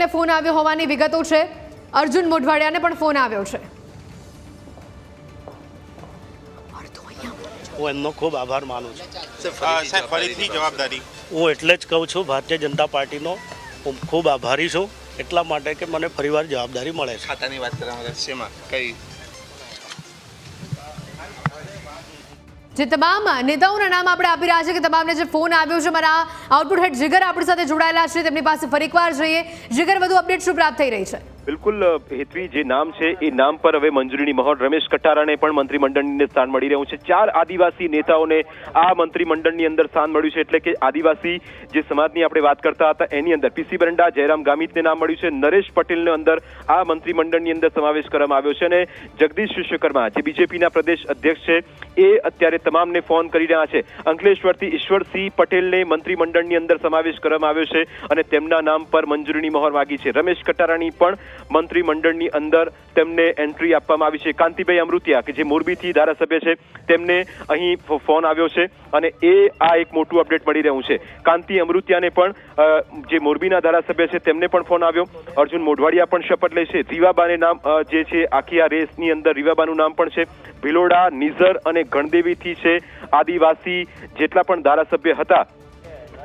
ને ફોન આવ્યો હોવાની વિગતો છે. અર્જુન મોઢવાડિયાને પણ ફોન આવ્યો છે. હું એમનો ખૂબ આભાર માનું છું. ફરીથી જવાબદારી. હું એટલે જ કહું છું ભારતીય જનતા પાર્ટીનો હું ખૂબ આભારી છું. એટલા માટે કે મને ફરીવાર જવાબદારી મળે છે. ખાતાની વાત કરવામાં શેમાં? કઈ જે તમામ નેતાઓના નામ આપણે આપી રહ્યા છે કે તમામને જે ફોન આવ્યો છે, મારા આઉટપુટ હેડ જીગર આપણી સાથે જોડાયેલા છે. તેમની પાસે ફરી એકવાર જઈએ. જીગર, વધુ અપડેટ શું પ્રાપ્ત થઈ રહી છે? બિલકુલ હેતવી જે નામ છે, એ નામ પર હવે મંજૂરીની મહોર. રમેશ કટારાને પણ મંત્રીમંડળની સ્થાન મળી રહ્યું છે. ચાર આદિવાસી નેતાઓને આ મંત્રીમંડળની અંદર સ્થાન મળ્યું છે. એટલે કે આદિવાસી જે સમાજની આપણે વાત કરતા હતા, એની અંદર પીસી બરંડા, જયરામ ગામિતને નામ મળ્યું છે. નરેશ પટેલને અંદર આ મંત્રીમંડળની અંદર સમાવેશ કરવામાં આવ્યો છે. અને જગદીશ વિશ્વકર્મા જે બીજેપીના પ્રદેશ અધ્યક્ષ છે, એ અત્યારે તમામને ફોન કરી રહ્યા છે. અંકલેશ્વરથી ઈશ્વરસિંહ પટેલને મંત્રીમંડળની અંદર સમાવેશ કરવામાં આવ્યો છે અને તેમના નામ પર મંજૂરીની મહોર માગી છે. રમેશ કટારાની પણ મંત્રીમંડળની અંદર તેમને એન્ટ્રી આપવામાં આવી છે. કાંતિભાઈ અમૃતિયા, કે જે મોરબીથી ધારાસભ્ય છે, તેમને અહીં ફોન આવ્યો છે અને એ આ એક મોટું અપડેટ મળી રહ્યું છે. કાંતિ અમૃતિયાને પણ જે મોરબીના ધારાસભ્ય છે, તેમને પણ ફોન આવ્યો. અર્જુન મોઢવાડિયા પણ શપથ લે છે રીવાબાને નામ જે છે, આખી આ રેસની અંદર રીવાબાનું નામ પણ છે. ભિલોડા, નિઝર અને ગણદેવીથી છે આદિવાસી જેટલા પણ ધારાસભ્ય હતા.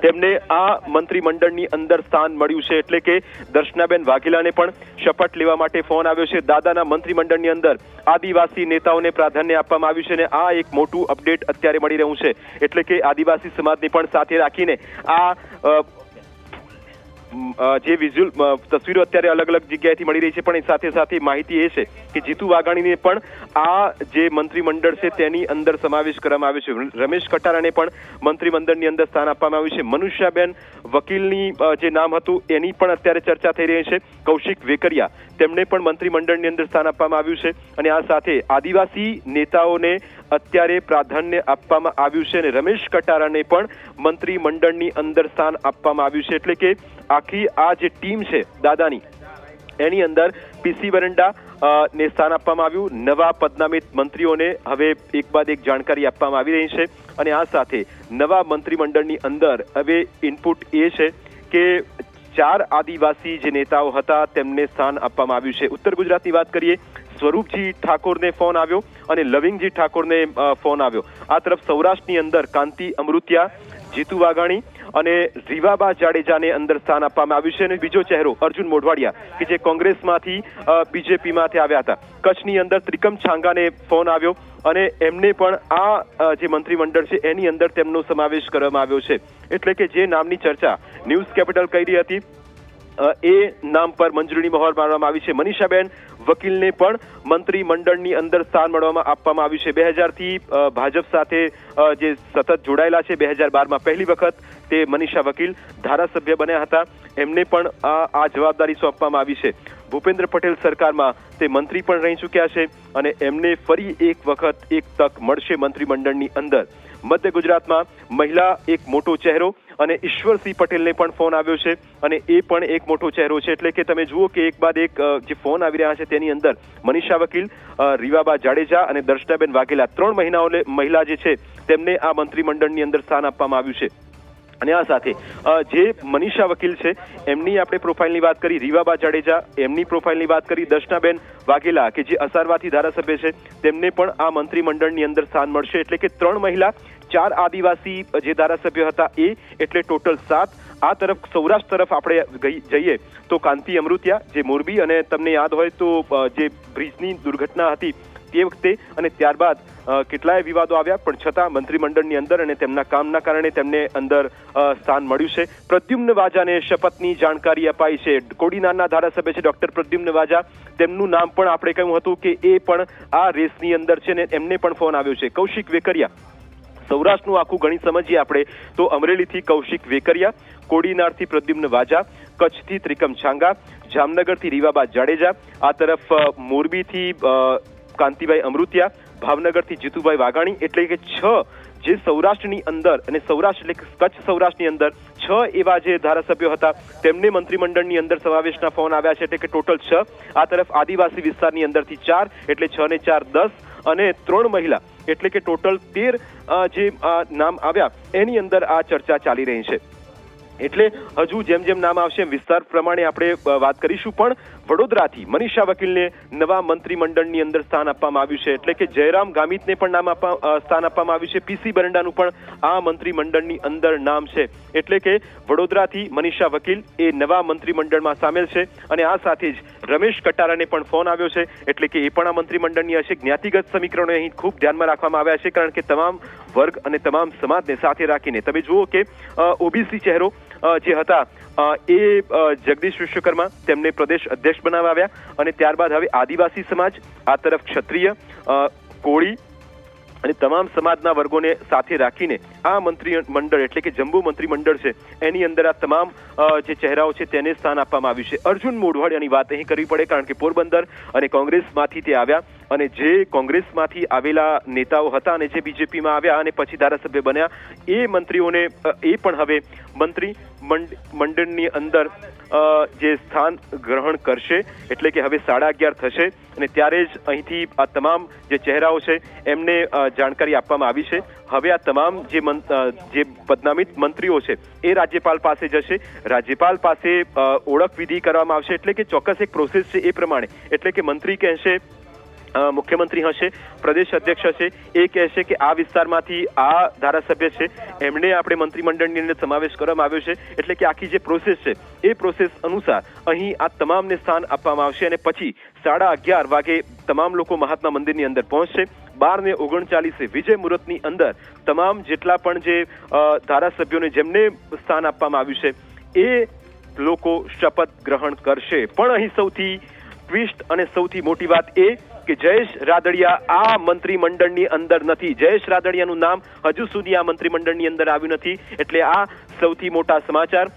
તેમને આ મંત્રીમંડળની અંદર સ્થાન મળ્યું છે. એટલે કે દર્શનાબેન વાઘેલાને પણ શપથ લેવા માટે ફોન આવ્યો છે. દાદાના મંત્રીમંડળની અંદર આદિવાસી નેતાઓને પ્રાધાન્ય આપવામાં આવ્યું છે અને આ એક મોટું અપડેટ અત્યારે મળી રહ્યું છે. એટલે કે આદિવાસી સમાજને પણ સાથે રાખીને આ જે વિઝ્યુઅલ તસવીરો અત્યારે અલગ અલગ જગ્યાએથી મળી રહી છે, પણ એ સાથે સાથે માહિતી એ છે કે જીતુ વાઘાણીને પણ આ જે મંત્રીમંડળ છે તેની અંદર સમાવેશ કરવામાં આવ્યો છે. રમેશ કટારાને પણ મંત્રીમંડળની અંદર સ્થાન આપવામાં આવ્યું છે. મનુષ્યાબેન વકીલની જે નામ હતું એની પણ અત્યારે ચર્ચા થઈ રહી છે. કૌશિક વેકરિયા તેમને પણ મંત્રીમંડળની અંદર સ્થાન આપવામાં આવ્યું છે. અને આ સાથે આદિવાસી નેતાઓને અત્યારે પ્રાધાન્ય આપવામાં આવ્યું છે અને રમેશ કટારાને પણ મંત્રીમંડળની અંદર સ્થાન આપવામાં આવ્યું છે. એટલે કે આખી આ જે ટીમ છે દાદાની, એની અંદર પીસી વરંડા ને સ્થાન આપવામાં આવ્યું. નવા પદનામિત મંત્રીઓને હવે એક બાદ એક જાણકારી આપવામાં આવી રહી છે. અને આ સાથે નવા મંત્રીમંડળની અંદર હવે ઇનપુટ એ છે કે ચાર આદિવાસી જે નેતાઓ હતા, તેમને સ્થાન આપવામાં આવ્યું છે. ઉત્તર ગુજરાતની વાત કરીએ, સ્વરૂપજી ઠાકોરને ફોન આવ્યો અને લવિંગજી ઠાકોરને ફોન આવ્યો. આ તરફ સૌરાષ્ટ્રની અંદર કાંતિ અમૃતિયા, જીતુ વાઘાણી અને રીવાબા જાડેજાને અંદર સ્થાન આપવામાં આવ્યું છે. અને બીજો ચહેરો અર્જુન મોઢવાડિયા, કે જે કોંગ્રેસમાંથી બીજેપીમાંથી આવ્યા હતા. કચ્છની અંદર ત્રિકમ છાંગાને ફોન આવ્યો અને એમને પણ આ જે મંત્રીમંડળ છે, એની અંદર તેમનો સમાવેશ કરવામાં આવ્યો છે. એટલે કે જે નામની ચર્ચા ન્યૂઝ કેપિટલ કરી હતી એ નામ પર મંજૂરીની મહોર મારવામાં આવી છે. મનીષાબેન વકીલને પણ મંત્રી મંડળની અંદર સ્થાન મળવામાં આપવામાં આવ્યું છે. બે હજારથી ભાજપ સાથે જે સતત જોડાયેલા છે, બે હજાર બારમાં પહેલી વખત તે મનીષા વકીલ ધારાસભ્ય બન્યા હતા. એમને પણ આ જવાબદારી સોંપવામાં આવી છે. ભૂપેન્દ્ર પટેલ સરકારમાં તે મંત્રી પણ રહી ચૂક્યા છે અને એમને ફરી એક વખત એક તક મળશે મંત્રીમંડળની અંદર. મધ્ય ગુજરાતમાં મહિલા એક મોટો ચહેરો અને ઈશ્વરસિંહ પટેલને પણ ફોન આવ્યો છે અને એ પણ એક મોટો ચહેરો છે. એટલે કે તમે જુઓ કે એક બાદ એક જે ફોન આવી રહ્યા છે તેની અંદર મનીષા વકીલ રીવાબા જાડેજા અને દર્શનાબેન વાઘેલા ત્રણ મહિનાઓને મહિલા જે છે તેમને આ મંત્રીમંડળની અંદર સ્થાન આપવામાં આવ્યું છે. અને આ સાથે જે મનીષા વકીલ છે એમની આપણે પ્રોફાઇલની વાત કરી, રીવાબા જાડેજા એમની પ્રોફાઇલની વાત કરી, દર્શનાબેન વાઘેલા કે જે અસારવાથી ધારાસભ્ય છે તેમને પણ આ મંત્રીમંડળની અંદર સ્થાન મળશે. એટલે કે ત્રણ મહિલા ચાર આદિવાસી જે ધારાસભ્ય હતા એ, એટલે ટોટલ સાત. આ તરફ સૌરાષ્ટ્ર તરફ આપણે જઈએ તો કાંતિ અમૃતિયા, જે મોરબી અને તમને યાદ હોય તો જે બ્રિજની દુર્ઘટના હતી તે વખતે અને ત્યારબાદ કેટલાય વિવાદો આવ્યા, પણ છતાં મંત્રીમંડળની અંદર અને તેમના કામના કારણે તેમને અંદર સ્થાન મળ્યું છે. પ્રદ્યુમ્ન વાજાને શપથની જાણકારી અપાઈ છે. કોડીનારના ધારાસભ્ય છે, ડોક્ટર પ્રદ્યુમ્ન વાજા. તેમનું નામ પણ આપણે કહ્યું હતું કે એ પણ આ રેસની અંદર છે ને એમને પણ ફોન આવ્યો છે. કૌશિક વેકરિયા. સૌરાષ્ટ્રનું આખું ગણિત સમજીએ આપણે, તો અમરેલીથી કૌશિક વેકરિયા, કોડીનારથી પ્રદ્યુમ્ન વાજા, કચ્છથી ત્રિકમ છાંગા, જામનગરથી રીવાબા જાડેજા, આ તરફ મોરબીથી કાંતિભાઈ અમૃતિયા, ભાવનગરથી જીતુભાઈ વાઘાણી, એટલે કે છ જે સૌરાષ્ટ્રની અંદર, અને સૌરાષ્ટ્ર એટલે કચ્છ સૌરાષ્ટ્રની અંદર, છ એવા જે ધારાસભ્યો હતા, તેમને મંત્રીમંડળની અંદર સમાવેશના ફોન આવ્યા છે, એટલે કે ટોટલ છ. આ તરફ આદિવાસી વિસ્તારની અંદરથી ચાર, એટલે છ ને ચાર દસ. અને ત્રણ મહિલા, એટલે કે ટોટલ તેર જે નામ આવ્યા, એની અંદર આ ચર્ચા ચાલી રહી છે. એટલે હજુ જેમ જેમ નામ આવશે એમ વિસ્તાર પ્રમાણે આપણે વાત કરીશું. પણ વડોદરાથી મનીષા વકીલને નવા મંત્રીમંડળની અંદર સ્થાન આપવામાં આવ્યું છે. એટલે કે જયરામ ગામિતને પણ નામ આપવા સ્થાન આપવામાં આવ્યું છે. પીસી બરંડાનું પણ આ મંત્રીમંડળની અંદર નામ છે. એટલે કે વડોદરાથી મનીષા વકીલ એ નવા મંત્રીમંડળમાં સામેલ છે. અને આ સાથે જ રમેશ કટારાને પણ ફોન આવ્યો છે. એટલે કે એ પણ આ મંત્રીમંડળની હશે. જ્ઞાતિગત સમીકરણો અહીં ખૂબ ધ્યાનમાં રાખવામાં આવ્યા છે. કારણ કે તમામ વર્ગ અને તમામ સમાજને સાથે રાખીને તમે જુઓ કે ઓબીસી ચહેરો જે હતા એ જગદીશ વિશ્વકર્મા તેમને પ્રદેશ અધ્યક્ષ બનાવાવ્યા અને ત્યારબાદ હવે આદિવાસી સમાજ, આ તરફ ક્ષત્રિય કોળી અને તમામ સમાજના વર્ગોને સાથે રાખીને આ મંત્રી મંડળ એટલે કે જમ્બુ મંત્રી મંડળ છે, એની અંદર આ તમામ જે ચહેરાઓ છે તેને સ્થાન આપવામાં આવ્યું છે. અર્જુન મોઢવાડિયાની વાત અહીં કરવી પડે કારણ કે પોરબંદર અને કોંગ્રેસમાંથી તે આવ્યા. અને જે કોંગ્રેસમાંથી આવેલા નેતાઓ હતા અને જે બીજેપીમાં આવ્યા અને પછી ધારાસભ્ય બન્યા, એ મંત્રીઓને એ પણ હવે મંત્રી મંડ- મંડળની અંદર જે સ્થાન ગ્રહણ કરશે, એટલે કે હવે સાડા અગિયાર થશે, અને ત્યારે જ અહીંથી આ તમામ જે ચહેરાઓ છે, એમને જાણકારી આપવામાં આવી છે. હવે આ તમામ જે જે પદનામિત મંત્રીઓ છે, એ રાજ્યપાલ પાસે જશે. રાજ્યપાલ પાસે ઓળખ વિધિ કરવામાં આવશે, એટલે કે ચોક્કસ એક પ્રોસેસ છે એ પ્રમાણે. એટલે કે મંત્રી કહેશે મુખ્યમંત્રી હશે, પ્રદેશ અધ્યક્ષ હશે, એ કહેશે કે આ વિસ્તારમાંથી આ ધારાસભ્ય છે. એમને આપણે મંત્રીમંડળની અંદર સમાવેશ કરવામાં આવ્યો છે. એટલે કે આખી જે પ્રોસેસ છે, એ પ્રોસેસ અનુસાર અહીં આ તમામને સ્થાન આપવામાં આવશે અને પછી સાડા અગિયાર વાગે તમામ લોકો મહાત્મા મંદિરની અંદર પહોંચશે. બાર ને ઓગણચાલીસે વિજય મુહૂર્તની અંદર તમામ જેટલા પણ જે ધારાસભ્યોને જેમને સ્થાન આપવામાં આવ્યું છે, એ લોકો શપથ ગ્રહણ કરશે. પણ અહીં સૌથી ટ્વિસ્ટ અને સૌથી મોટી વાત એ કે જયેશ રાદડિયા આ મંત્રીમંડળની અંદર નથી. જયેશ રાદડિયાનું નામ હજુ સુધી આ મંત્રીમંડળની અંદર આવ્યું નથી. એટલે આ સૌથી મોટા સમાચાર.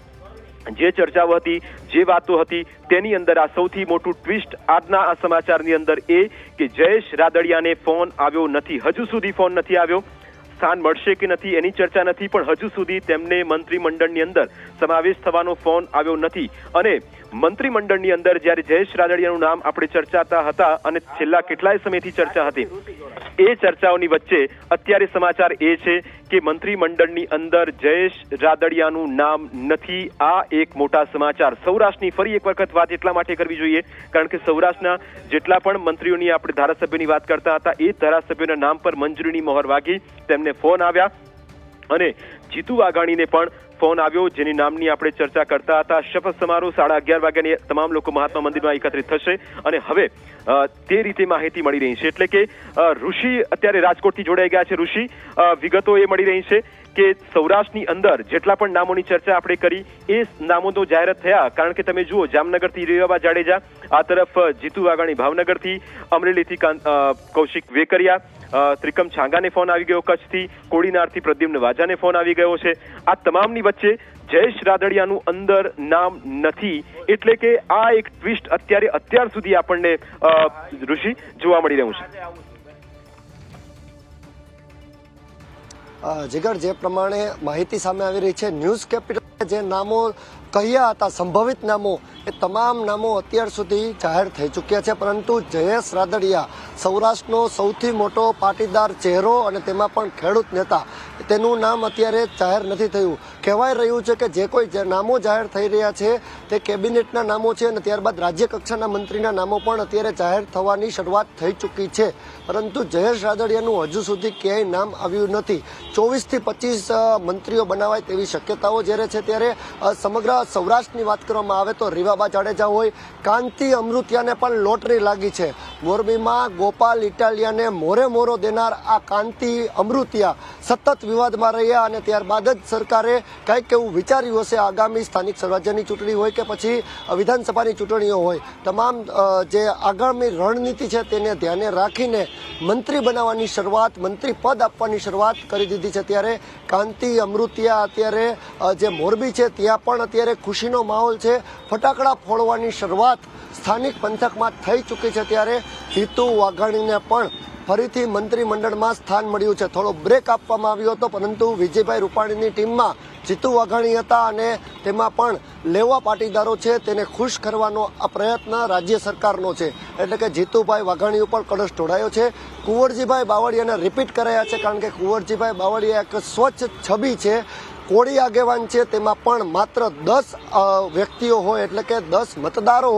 જે ચર્ચાઓ હતી, જે વાતો હતી, તેની અંદર આ સૌથી મોટું ટ્વિસ્ટ આજના આ સમાચારની અંદર એ કે જયેશ રાદડિયાને ફોન આવ્યો નથી. હજુ સુધી ફોન નથી આવ્યો. સ્થાન મળશે કે નથી એની ચર્ચા નથી, પણ હજુ સુધી તેમને મંત્રીમંડળની અંદર સમાવેશ થવાનો ફોન આવ્યો નથી. અને મંત્રીમંડળની અંદર જ્યારે જયેશ રાદડિયાનું નામ આપણે ચર્ચાતા હતા અને છેલ્લા કેટલાય સમયથી ચર્ચા હતી, એ ચર્ચાઓની વચ્ચે અત્યારે સમાચાર એ છે કે મંત્રીમંડળની અંદર જયેશ રાદડિયાનું નામ નથી. આ એક મોટા સમાચાર. સૌરાષ્ટ્રની ફરી એક વખત વાત એટલા માટે કરવી જોઈએ, કારણ કે સૌરાષ્ટ્રના જેટલા પણ મંત્રીઓની આપણે ધારાસભ્યની વાત કરતા હતા, એ ધારાસભ્યોના નામ પર મંજૂરીની મોહર વાગી. તેમને ફોન આવ્યા અને જીતુ વાઘાણીને પણ ફોન આવ્યો, જેની નામની આપણે ચર્ચા કરતા હતા. શપથ સમારોહ સાડા અગિયાર વાગ્યાની તમામ લોકો મહાત્મા મંદિરમાં એકત્રિત થશે અને હવે તે રીતે માહિતી મળી રહી છે. એટલે કે ઋષિ અત્યારે રાજકોટથી જોડાઈ ગયા છે. ઋષિ વિગતો એ મળી રહી છે કે સૌરાષ્ટ્રની અંદર જેટલા પણ નામોની ચર્ચા આપણે કરી, એ નામો તો જાહેરાત થયા. કારણ કે તમે જુઓ, જામનગરથી રેવાબા જાડેજા, આ તરફ જીતુ વાઘાણી ભાવનગરથી, અમરેલીથી કૌશિક વેકરિયા ત્રિકમ છાંગાને ફોન આવી ગયો કચ્છથી, કોડીનારથી પ્રદ્યુમ્ન વાજાને ફોન આવી ગયો છે. આ તમામની વચ્ચે જયેશ રાદડિયાનું અંદર નામ નથી. એટલે કે આ એક ટ્વિસ્ટ અત્યારે, અત્યાર સુધી આપણને ઋષિ જોવા મળી રહ્યું છે. જીગર, જે પ્રમાણે માહિતી સામે આવી રહી છે, ન્યૂઝ કેપિટલ જે નામો કહ્યા હતા સંભવિત નામો એ તમામ નામો અત્યાર સુધી જાહેર થઈ ચૂક્યા છે પરંતુ જયેશ રાદડિયા સૌરાષ્ટ્રનો સૌથી મોટો પાટીદાર ચહેરો અને તેમાં પણ ખેડૂત નેતા તેનું નામ અત્યારે જાહેર નથી થયું. કહેવાય રહ્યું છે કે જે કોઈ નામો જાહેર થઈ રહ્યા છે તે કેબિનેટના નામો છે અને ત્યારબાદ રાજ્ય કક્ષાના મંત્રીના નામો પણ અત્યારે જાહેર થવાની શરૂઆત થઈ ચૂકી છે. પરંતુ જયેશ રાદડિયાનું હજુ સુધી ક્યાંય નામ આવ્યું નથી. ચોવીસથી પચીસ મંત્રીઓ બનાવાય તેવી શક્યતાઓ જ્યારે છે ત્યારે અ, સૌરાષ્ટ્રની વાત કરવામાં આવે તો રીવાબા જાડેજા હોય, કાંતિ, અમૃતિયાને પણ લોટરી લાગી છે. મોરબીમાં ગોપાલ ઇટાલિયાને મોરે મોરો દેનાર આ કાંતિ, અમૃતિયા સતત વિવાદમાં રહ્યા અને ત્યારબાદ જ સરકારે કંઈક એવું વિચાર્યું હશે, આગામી સ્થાનિક સ્વરાજ્યની ચૂંટણી હોય કે પછી વિધાનસભાની ચૂંટણીઓ હોય. તમામ જે આગામી રણનીતિ છે તેને ધ્યાને રાખીને મંત્રી બનાવવાની શરૂઆત, મંત્રી પદ આપવાની શરૂઆત કરી દીધી છે. ત્યારે કાંતિ, અમૃતિયા અત્યારે જે મોરબી છે, ત્યાં પણ અત્યારે ખુશીનો માહોલ છે. ફટાકડા ફોડવાની શરૂઆત સ્થાનિક પંથકમાં થઈ ચૂકી છે ત્યારે જીતુ વાઘાણીને પણ ફરીથી મંત્રીમંડળમાં સ્થાન મળ્યું છે. થોડો બ્રેક આપવામાં આવ્યો હતો, પરંતુ વિજયભાઈ રૂપાણીની ટીમમાં જીતુ વાઘાણી હતા અને તેમાં પણ લેવા પાટીદારો છે. તેને ખુશ કરવાનો આ પ્રયત્ન રાજ્ય સરકારનો છે. એટલે કે જીતુભાઈ વાઘાણી ઉપર કળશ ઢોળાયો છે. કુંવરજીભાઈ બાવળિયાને રિપીટ કરાયા છે, કારણ કે કુંવરજીભાઈ બાવળિયા એક સ્વચ્છ છબી છે. કોળી આગેવાન છે તેમાં પણ માત્ર દસ વ્યક્તિઓ હોય એટલે કે દસ મતદારો